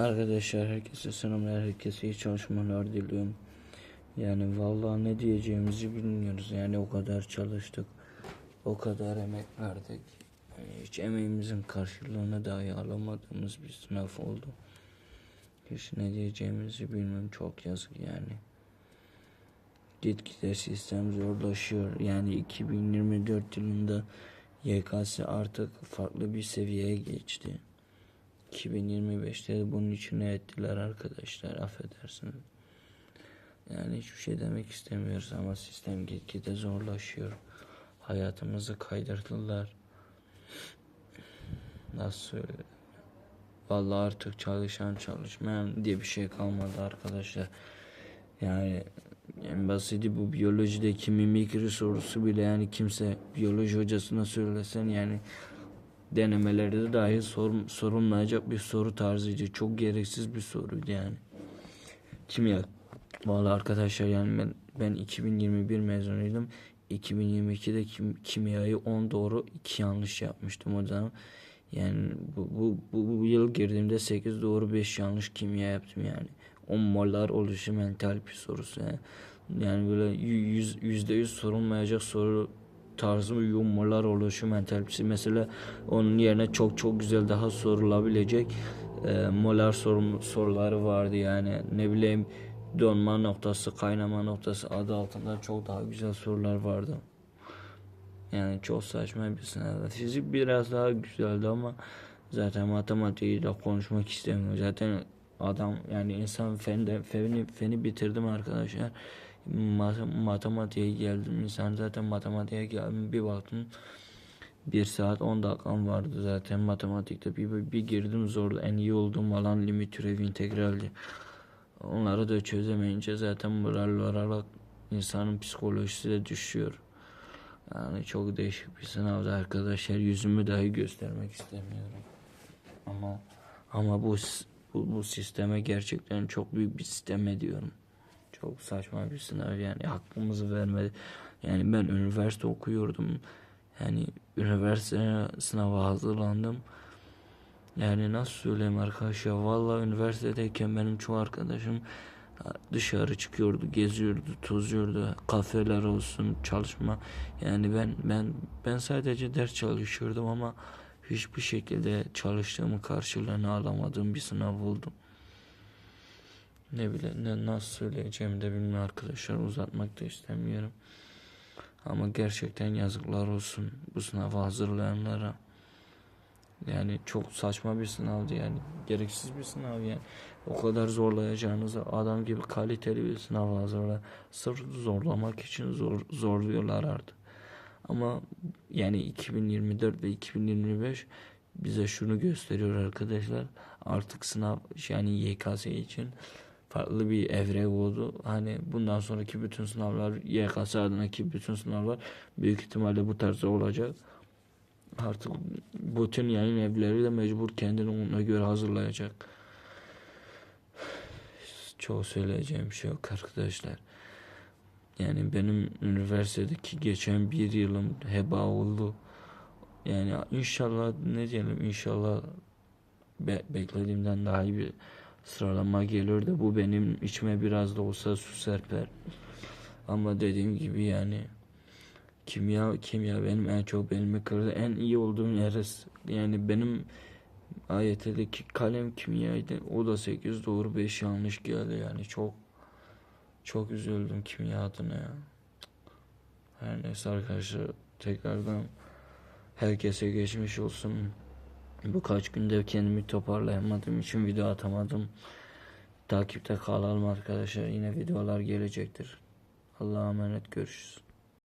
Arkadaşlar herkese selamlar, herkese iyi çalışmalar diliyorum. Yani vallahi ne diyeceğimizi bilmiyoruz. Yani o kadar çalıştık, o kadar emek verdik. Yani hiç emeğimizin karşılığını dahi alamadığımız bir sınav oldu. Hiç ne diyeceğimizi bilmiyorum. Çok yazık yani. Gitgide sistem zorlaşıyor. Yani 2024 yılında YKS artık farklı bir seviyeye geçti. 2025'te de bunun içine ettiler arkadaşlar affedersiniz. Yani hiçbir şey demek istemiyoruz ama sistem gitgide zorlaşıyor. Hayatımızı kaydırdılar. Nasıl söyleyeyim? Vallahi artık çalışan çalışmayan diye bir şey kalmadı arkadaşlar. Yani en basiti bu biyolojideki mimikri sorusu bile yani kimse biyoloji hocasına söylesen yani denemelerde dahi sor, sorulmayacak bir soru tarzıydı. Çok gereksiz bir soruydu yani. Kimya. Vallahi arkadaşlar yani ben, ben 2021 mezunuydum. 2022'de kim, kimyayı 10 doğru 2 yanlış yapmıştım o zaman. Yani bu, bu, bu, bu yıl girdiğimde 8 doğru 5 yanlış kimya yaptım yani. 10 molar oluşu mental bir sorusu yani. Yani böyle yüz, yüzde yüz sorulmayacak soru tarzı yumurlar oluşu mentalisi mesela onun yerine çok çok güzel daha sorulabilecek e, molar sorum, soruları vardı yani ne bileyim donma noktası kaynama noktası adı altında çok daha güzel sorular vardı. Yani çok saçma bir sınav. Fizik biraz daha güzeldi ama zaten matematiği de konuşmak istemiyorum. Zaten adam yani insan feni, feni, feni bitirdim arkadaşlar. Matematiğe geldim. İnsan zaten matematiğe geldim. Bir baktım bir saat 10 dakikam vardı zaten matematikte. Bir, bir girdim zordu. En iyi olduğum alan limit türevi integraldi. Onları da çözemeyince zaten moral olarak insanın psikolojisi de düşüyor. Yani çok değişik bir sınavda arkadaşlar. Yüzümü dahi göstermek istemiyorum. Ama ama bu bu, bu sisteme gerçekten çok büyük bir sistem ediyorum. Çok saçma bir sınav yani hakkımızı vermedi. Yani ben üniversite okuyordum. Yani üniversite sınava hazırlandım. Yani nasıl söyleyeyim arkadaşlar valla üniversitedeyken benim çoğu arkadaşım dışarı çıkıyordu, geziyordu, tozuyordu. Kafeler olsun, çalışma. Yani ben ben ben sadece ders çalışıyordum ama hiçbir şekilde çalıştığımı karşılığını alamadığım bir sınav oldu. Ne bile ne nasıl söyleyeceğimi de bilmiyorum arkadaşlar uzatmak da istemiyorum. Ama gerçekten yazıklar olsun bu sınavı hazırlayanlara. Yani çok saçma bir sınavdı yani. Gereksiz bir sınav yani. O kadar zorlayacağınızı adam gibi kaliteli bir sınav hazırlar. Sırf zorlamak için zor, zorluyorlar artık. Ama yani 2024 ve 2025 bize şunu gösteriyor arkadaşlar. Artık sınav yani YKS için farklı bir evre oldu. Hani bundan sonraki bütün sınavlar YKS adınaki bütün sınavlar büyük ihtimalle bu tarzda olacak. Artık bütün yayın evleri de mecbur kendini ona göre hazırlayacak. Çok söyleyeceğim şey yok arkadaşlar. Yani benim üniversitedeki geçen bir yılım heba oldu. Yani inşallah ne diyelim inşallah be beklediğimden daha iyi bir sıralama gelir de bu benim içime biraz da olsa su serper. Ama dediğim gibi yani kimya kimya benim en çok belimi kırdı. En iyi olduğum yeriz. Yani benim AYT'deki kalem kimyaydı. O da 8 doğru 5 yanlış geldi yani çok çok üzüldüm kimya adına ya. Her neyse arkadaşlar tekrardan herkese geçmiş olsun. Bu kaç günde kendimi toparlayamadığım için video atamadım. Takipte kalalım arkadaşlar. Yine videolar gelecektir. Allah'a emanet görüşürüz.